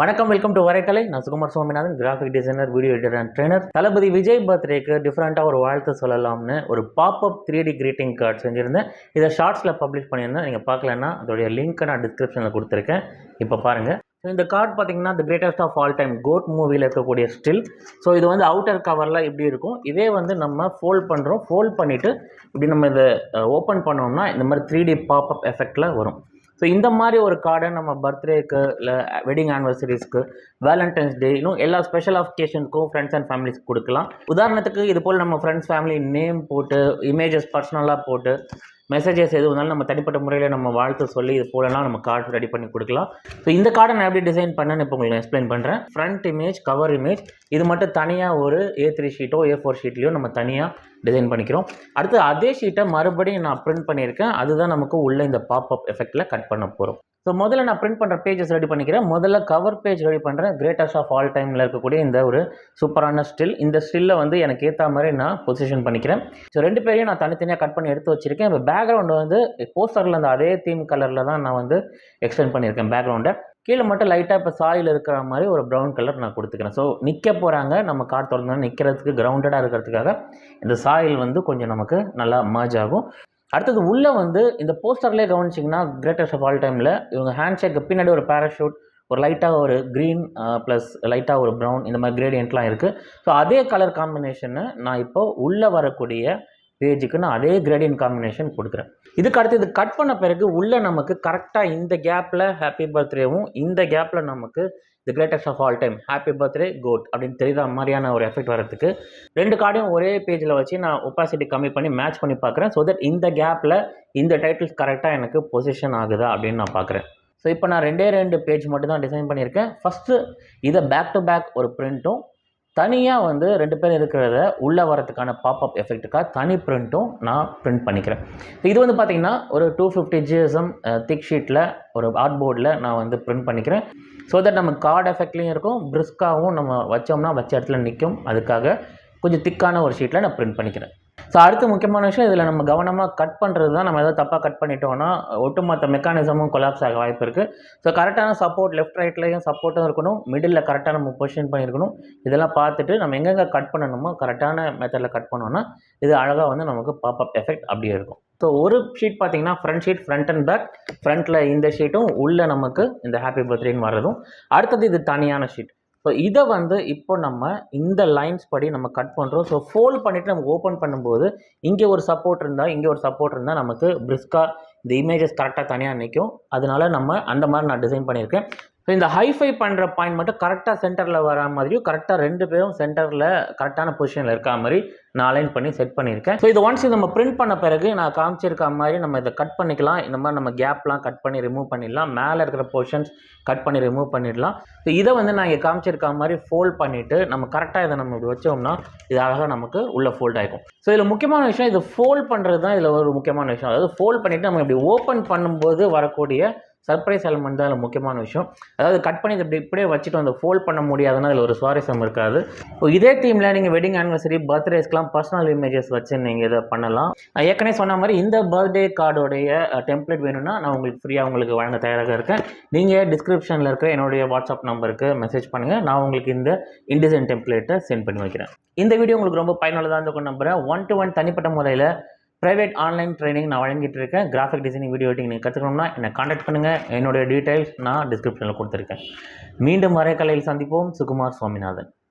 வணக்கம் welcome to Varaikalai நான் Sukumar Swaminathan graphic designer video editor and trainer Thalapathy Vijay பர்த்டேக்கு டிஃப்ரெண்ட்டாக ஒரு வாழ்த்து சொல்லலாம்னு ஒரு pop up three D greeting card செஞ்சுருந்தேன். இதை ஷார்ட்ஸில் பப்ளிஷ் பண்ணியிருந்தேன். நீங்கள் பார்க்கலன்னா அதோடைய லிங்க்கை நான் டிஸ்கிரிப்ஷனில் கொடுத்துருக்கேன். இப்போ பாருங்கள் ஸோ இந்த கார்டு பார்த்தீங்கன்னா the greatest of all time GOAT மூவியில் இருக்கக்கூடிய ஸ்டில் ஸோ இது வந்து அவுட்டர் கவரில் இப்படி இருக்கும். இதே வந்து நம்ம ஃபோல்ட் பண்ணுறோம் ஃபோல்ட் பண்ணிவிட்டு இப்படி நம்ம இதை ஓப்பன் பண்ணோம்னா இந்த மாதிரி த்ரீ டி பாப்அப் எஃபெக்டில் வரும். ஸோ இந்த மாதிரி ஒரு கார்டை நம்ம பர்த்டேக்கு இல்லை வெட்டிங் ஆனிவர்சரிஸ்க்கு வேலண்டைன்ஸ் டே இன்னும் எல்லா ஸ்பெஷல் அஃபிகேஷனுக்கும் ஃப்ரெண்ட்ஸ் அண்ட் ஃபேமிலிஸ்க்கு கொடுக்கலாம். உதாரணத்துக்கு இது போல் நம்ம ஃப்ரெண்ட்ஸ் ஃபேமிலி நேம் போட்டு இமேஜஸ் பர்சனலாக போட்டு மெசேஜஸ் எது வந்தாலும் நம்ம தனிப்பட்ட முறையில் நம்ம வாழ்த்து சொல்லி இது போலலாம் நம்ம கார்டு ரெடி பண்ணி கொடுக்கலாம். ஸோ இந்த கார்டை நான் எப்படி டிசைன் பண்ணேன்னு இப்போ உங்களுக்கு எக்ஸ்பிளைன் பண்ணுறேன் ஃப்ரண்ட் இமேஜ் கவர் இமேஜ் இது மட்டும் தனியாக ஒரு ஏ த்ரீ ஷீட்டோ ஏ ஃபோர் ஷீட்லேயோ நம்ம தனியாக டிசைன் பண்ணிக்கிறோம். அடுத்து அதே ஷீட்டை மறுபடியும் நான் பிரிண்ட் பண்ணியிருக்கேன். அதுதான் நமக்கு உள்ள இந்த பாப்அப் எஃபெக்ட்டில் கட் பண்ண போகிறோம் ஸோ முதல்ல நான் பிரிண்ட் பண்ணுற பேஜஸ் ரெடி பண்ணிக்கிறேன். முதல்ல கவர் பேஜ் ரெடி பண்ணுறேன் கிரேட்டஸ்ட் ஆஃப் ஆல் டைமில் இருக்கக்கூடிய இந்த ஒரு சூப்பரான ஸ்டில் இந்த ஸ்டில்லை வந்து எனக்கு ஏற்ற மாதிரி நான் பொசிஷன் பண்ணிக்கிறேன். ஸோ ரெண்டு பேரையும் நான் தனித்தனியாக கட் பண்ணி எடுத்து வச்சிருக்கேன். இப்போ பேக்ரவுண்டு வந்து போஸ்டரில் அந்த அதே தீம் கலரில் தான் நான் வந்து எக்ஸ்டெண்ட் பண்ணியிருக்கேன் பேக்ரவுண்டை கீழே மட்டும் லைட்டாக இப்போ சாயில் இருக்கிற மாதிரி ஒரு ப்ரௌன் கலர் நான் கொடுத்துக்கிறேன். ஸோ நிற்க போகிறாங்க நம்ம கார் தொடர்ந்து நிற்கிறதுக்கு கிரவுண்டடாக இருக்கிறதுக்காக இந்த சாயில் வந்து கொஞ்சம் நமக்கு நல்லா மர்ஜ் ஆகும். அடுத்தது உள்ளே வந்து இந்த போஸ்டர்லேயே கவனிச்சிங்கன்னா கிரேட்டஸ்ட் ஆஃப் ஆல் டைமில் இவங்க ஹேண்ட் ஷேக்கு பின்னாடி ஒரு பேராஷூட் ஒரு லைட்டாக ஒரு க்ரீன் ப்ளஸ் லைட்டாக ஒரு ப்ரௌன் இந்த மாதிரி கிரேடியண்ட்லாம் இருக்குது ஸோ அதே கலர் காம்பினேஷனை நான் இப்போ உள்ளே வரக்கூடிய பேஜுக்கு நான் அதே கிரேடியன் காம்பினேஷன் கொடுக்குறேன். இதுக்கு அடுத்து இது கட் பண்ண பிறகு உள்ளே நமக்கு கரெக்டாக இந்த கேப்பில் ஹாப்பி பர்த்டேவும் இந்த கேப்பில் நமக்கு the greatest of all time happy birthday GOAT அப்படின்னு தெரியுற மாதிரியான ஒரு எஃபெக்ட் வரதுக்கு ரெண்டு கார்டையும் ஒரே பேஜில் வச்சு நான் ஒப்பாசிட்டி கம்மி பண்ணி மேட்ச் பண்ணி பார்க்குறேன். ஸோ தட் இந்த கேப்பில் இந்த டைட்டில்ஸ் கரெக்டாக எனக்கு பொசிஷன் ஆகுதா அப்படின்னு நான் பார்க்குறேன். ஸோ இப்போ நான் ரெண்டே ரெண்டு பேஜ் மட்டும் தான் டிசைன் பண்ணியிருக்கேன். ஃபஸ்ட்டு இதை பேக் டு பேக் ஒரு பிரிண்ட்டும் தனியாக வந்து ரெண்டு பேர் இருக்கிறத உள்ளே வரதுக்கான பாப்அப் எஃபெக்ட்டுக்காக தனி பிரிண்ட்டும் நான் பிரிண்ட் பண்ணிக்கிறேன். இது வந்து பார்த்திங்கன்னா ஒரு டூ ஃபிஃப்டி ஜிஎஸ்எம் திக் ஷீட்டில் ஒரு ஆர்ட் போர்டில் நான் வந்து பிரிண்ட் பண்ணிக்கிறேன். ஸோ தட் நம்ம கார்டு எஃபெக்ட்லேயும் இருக்கும் பிரிஸ்காகவும் நம்ம வச்சோம்னா வச்ச இடத்துல நிற்கும் அதுக்காக கொஞ்சம் திக்கான ஒரு ஷீட்டில் நான் பிரிண்ட் பண்ணிக்கிறேன். ஸோ அடுத்து முக்கியமான விஷயம் இதில் நம்ம கவனமாக கட் பண்ணுறது தான். நம்ம ஏதாவது தப்பாக கட் பண்ணிட்டோம்னா ஒட்டுமொத்த மெக்கானிசமும் கொலாப்ஸ் ஆக வாய்ப்பு இருக்குது ஸோ கரெக்டான சப்போர்ட் லெஃப்ட் ரைட்லேயும் சப்போர்ட்டும் இருக்கணும். மிடில் கரெக்டாக நம்ம பொசிஷன் பண்ணியிருக்கணும். இதெல்லாம் பார்த்துட்டு நம்ம எங்கெங்கே கட் பண்ணணுமோ கரெக்டான மெத்தடில் கட் பண்ணோன்னா இது அழகாக வந்து நமக்கு பாப்அப் எஃபெக்ட் அப்படியே இருக்கும். ஸோ ஒரு ஷீட் பார்த்தீங்கன்னா front sheet front and back ஃப்ரண்ட்டில் இந்த ஷீட்டும் உள்ளே நமக்கு இந்த ஹாப்பி பர்த்டேன்னு வர்றதும். அடுத்தது இது தனியான ஷீட் ஸோ இதை வந்து இப்போ நம்ம இந்த லைன்ஸ் படி நம்ம கட் பண்ணுறோம் ஸோ ஃபோல்ட் பண்ணிவிட்டு நம்ம ஓப்பன் பண்ணும்போது இங்கே ஒரு சப்போர்ட் இருந்தால் இங்கே ஒரு சப்போர்ட் இருந்தால் நமக்கு பிரிஸ்காக இந்த இமேஜஸ் கரெக்டாக தனியாக நிற்கும் அதனால நம்ம அந்த மாதிரி நான் டிசைன் பண்ணியிருக்கேன். ஸோ இந்த ஹைஃபை பண்ணுற பாயிண்ட் மட்டும் கரெக்டாக சென்டரில் வர மாதிரியும் கரெக்டாக ரெண்டு பேரும் சென்டரில் கரெக்டான பொசிஷனில் இருக்க மாதிரி நான் அலைன் பண்ணி செட் பண்ணியிருக்கேன். ஸோ இது ஒன்ஸ் இது நம்ம பிரிண்ட் பண்ண பிறகு நான் காமிச்சிருக்க மாதிரி நம்ம இதை கட் பண்ணிக்கலாம். இந்த மாதிரி நம்ம கேப்லாம் கட் பண்ணி ரிமூவ் பண்ணிடலாம். மேலே இருக்கிற போர்ஷன்ஸ் கட் பண்ணி ரிமூவ் பண்ணிடலாம். ஸோ இதை வந்து நான் இங்கே காமிச்சிருக்க மாதிரி ஃபோல்ட் பண்ணிவிட்டு நம்ம கரெக்டாக இதை நம்ம இப்படி வச்சோம்னா இது அழகாக நமக்கு உள்ளே ஃபோல்ட் ஆகிக்கும் ஸோ இதில் முக்கியமான விஷயம் இது ஃபோல்ட் பண்ணுறது தான் இதில் ஒரு முக்கியமான விஷயம். அதாவது ஃபோல்ட் பண்ணிவிட்டு நம்ம இப்படி ஓப்பன் பண்ணும்போது வரக்கூடிய சர்ப்ரைஸ் எலமெண்ட் தான் அதில் முக்கியமான விஷயம். அதாவது கட் பண்ணி இப்படி இப்படியே வச்சுட்டு வந்து ஃபோல்ட் பண்ண முடியாதுன்னா அதில் ஒரு சுவாரஸ்யம் இருக்காது. இப்போ இதே தீமில் நீங்கள் வெட்டிங் ஆனிவர்சரி பர்த்டேஸ்க்கெலாம் பர்சனல் இமேஜஸ் வச்சு நீங்கள் இதை பண்ணலாம். நான் ஏற்கனவே சொன்ன மாதிரி இந்த பர்த்டே கார்டோடைய டெம்ப்ளேட் வேணும்னா நான் உங்களுக்கு ஃப்ரீயாக உங்களுக்கு வழங்க தயாராக இருக்கேன். நீங்கள் டிஸ்கிரிப்ஷனில் இருக்கிற என்னுடைய வாட்ஸ்அப் நம்பருக்கு மெசேஜ் பண்ணுங்கள் நான் உங்களுக்கு இந்த இன்டிசைன் டெம்ப்ளேட்டை சென்ட் பண்ணி வைக்கிறேன். இந்த வீடியோ உங்களுக்கு ரொம்ப பயனுள்ளதாக இருக்கும் நம்புகிறேன் ஒன் டு ஒன் தனிப்பட்ட முறையில் ப்ரைவேட் ஆன்லைன் ட்ரைனிங் நான் வழங்கிட்டு இருக்கேன் கிராஃபிக் டிசைனிங் வீடியோ எடிட்டிங் நீங்கள் கற்றுக்கணும்னா என்னை காண்டாக்ட் பண்ணுங்கள் என்னுடைய டீட்டெயில்ஸ் நான் டிஸ்கிரிப்ஷனில் கொடுத்துருக்கேன். மீண்டும் வரைக்கலையில் சந்திப்போம். சுகுமார் சுவாமிநாதன்.